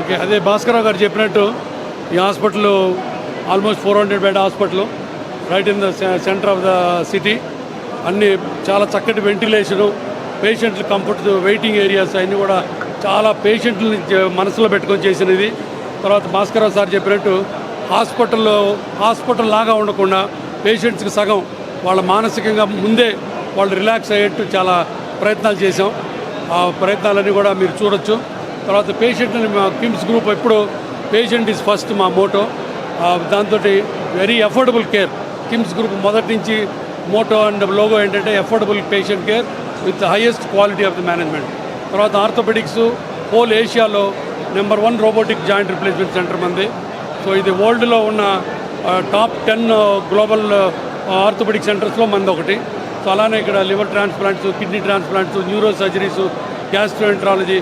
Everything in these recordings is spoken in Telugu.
ఓకే అదే భాస్కరరావు గారు చెప్పినట్టు ఈ hospital almost four hundred bed hospital right in the centre of the city అన్నీ చాలా చక్కటి వెంటిలేషను పేషెంట్లు కంఫర్ట్ వెయిటింగ్ ఏరియాస్ అన్నీ కూడా చాలా పేషెంట్లని మనసులో పెట్టుకొని చేసినది. తర్వాత భాస్కరరావు సార్ చెప్పినట్టు హాస్పిటల్లో హాస్పిటల్ లాగా ఉండకుండా పేషెంట్స్కి సగం వాళ్ళ మానసికంగా ముందే వాళ్ళు రిలాక్స్ అయ్యేట్టు చాలా ప్రయత్నాలు చేశాం. ఆ ప్రయత్నాలన్నీ కూడా మీరు చూడొచ్చు. తర్వాత పేషెంట్ని మా కిమ్స్ గ్రూప్ ఎప్పుడు పేషెంట్ ఈజ్ ఫస్ట్ మా మోటో. దాంతో very affordable care. KIMS group మొదటి నుంచి మోటో అండ్ లోగో ఏంటంటే affordable patient care with highest quality of the management. తర్వాత orthopaedics whole ఏషియాలో number one robotic joint replacement centre మంది. సో ఇది వరల్డ్లో ఉన్న టాప్ టెన్ గ్లోబల్ ఆర్థోపెడిక్ సెంటర్స్లో మంది ఒకటి. సో అలానే ఇక్కడ liver transplants kidney transplants neuro surgeries gastroenterology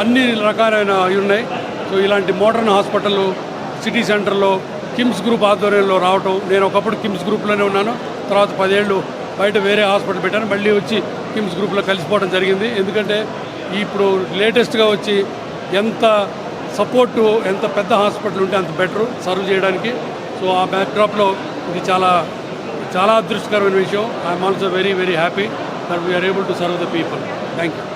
అన్ని రకాలైన ఉన్నాయి. సో ఇలాంటి మోడర్న్ హాస్పిటల్ సిటీ సెంటర్లో కిమ్స్ గ్రూప్ ఆధ్వర్యంలో రావటం. నేను ఒకప్పుడు కిమ్స్ గ్రూప్లోనే ఉన్నాను. తర్వాత పదేళ్ళు బయట వేరే హాస్పిటల్ పెట్టాను. మళ్ళీ వచ్చి కిమ్స్ గ్రూప్లో కలిసిపోవడం జరిగింది. ఎందుకంటే ఇప్పుడు లేటెస్ట్గా వచ్చి ఎంత సపోర్టు ఎంత పెద్ద హాస్పిటల్ ఉంటే అంత బెటర్ సర్వ్ చేయడానికి. సో ఆ బ్యాక్డ్రాప్లో ఇది చాలా చాలా అదృష్టకరమైన విషయం. I'm also very very happy that we're able to serve the people. Thank you